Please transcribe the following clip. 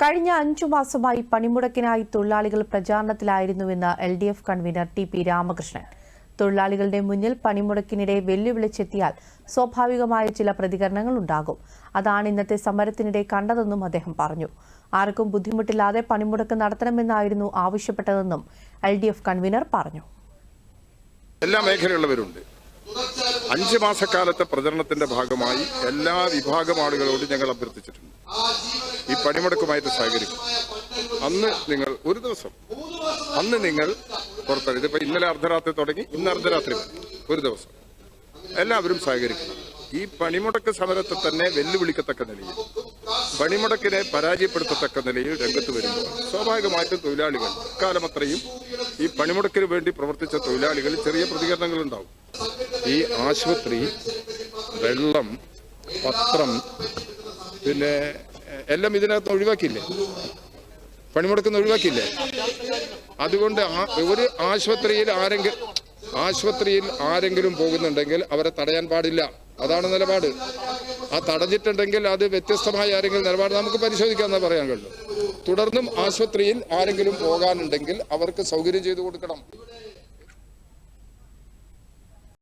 കഴിഞ്ഞ അഞ്ചു മാസമായി പണിമുടക്കിനായി തൊഴിലാളികൾ പ്രചാരണത്തിലായിരുന്നുവെന്ന് L D F convener T P Ramakrishnan. തൊഴിലാളികളുടെ മുന്നിൽ പണിമുടക്കിനിടെ വെല്ലുവിളിച്ചെത്തിയാൽ സ്വാഭാവികമായ ചില പ്രതികരണങ്ങൾ ഉണ്ടാകും. അതാണ് ഇന്നത്തെ സമരത്തിനിടെ കണ്ടതെന്നും അദ്ദേഹം പറഞ്ഞു. ആർക്കും ബുദ്ധിമുട്ടില്ലാതെ പണിമുടക്ക് നടത്തണമെന്നായിരുന്നു ആവശ്യപ്പെട്ടതെന്നും എൽ ഡി എഫ് കൺവീനർ പറഞ്ഞു. എല്ലാ മേഖലയുള്ളവരുണ്ട് അഞ്ചു മാസക്കാലത്തെ പ്രചരണത്തിന്റെ ഭാഗമായി എല്ലാ വിഭാഗം ആളുകളോടും ഞങ്ങൾ അഭ്യർത്ഥിച്ചിട്ടുണ്ട്. ഈ പണിമുടക്കുമായിട്ട് സഹകരിക്കും. അന്ന് നിങ്ങൾ ഒരു ദിവസം അന്ന് നിങ്ങൾ പുറത്തിറങ്ങി ഇതിപ്പോ ഇന്നലെ അർദ്ധരാത്രി തുടങ്ങി ഇന്ന് അർദ്ധരാത്രി ഒരു ദിവസം. എല്ലാവരും സഹകരിക്കണം. ഈ പണിമുടക്ക് സമരത്തെ തന്നെ വെല്ലുവിളിക്കത്തക്ക നിലയിൽ പണിമുടക്കിനെ പരാജയപ്പെടുത്തത്തക്ക നിലയിൽ രംഗത്ത് വരുമ്പോൾ സ്വാഭാവികമായിട്ടും തൊഴിലാളികൾ കാലമത്രയും ഈ പണിമുടക്കിന് വേണ്ടി പ്രവർത്തിച്ച തൊഴിലാളികൾ ചെറിയ പ്രതികരണങ്ങൾ ഉണ്ടാവും ഈ ആശുപത്രി വെള്ളം പത്രം പിന്നെ എല്ലാം ഇതിനകത്ത് ഒഴിവാക്കില്ലേ പണിമുടക്കുന്ന ഒഴിവാക്കില്ലേ അതുകൊണ്ട് ഒരു ആശുപത്രിയിൽ ആരെങ്കിലും ആശുപത്രിയിൽ ആരെങ്കിലും പോകുന്നുണ്ടെങ്കിൽ അവരെ തടയാൻ പാടില്ല. അതാണ് നിലപാട്. ആ തടഞ്ഞിട്ടുണ്ടെങ്കിൽ അത് വ്യത്യസ്തമായ ആരെങ്കിലും നിലപാട് നമുക്ക് പരിശോധിക്കാമെന്ന് പറയാൻ കഴിയും തുടർന്നും ആശുപത്രിയിൽ ആരെങ്കിലും പോകാനുണ്ടെങ്കിൽ അവർക്ക് സൗകര്യം ചെയ്തു കൊടുക്കണം.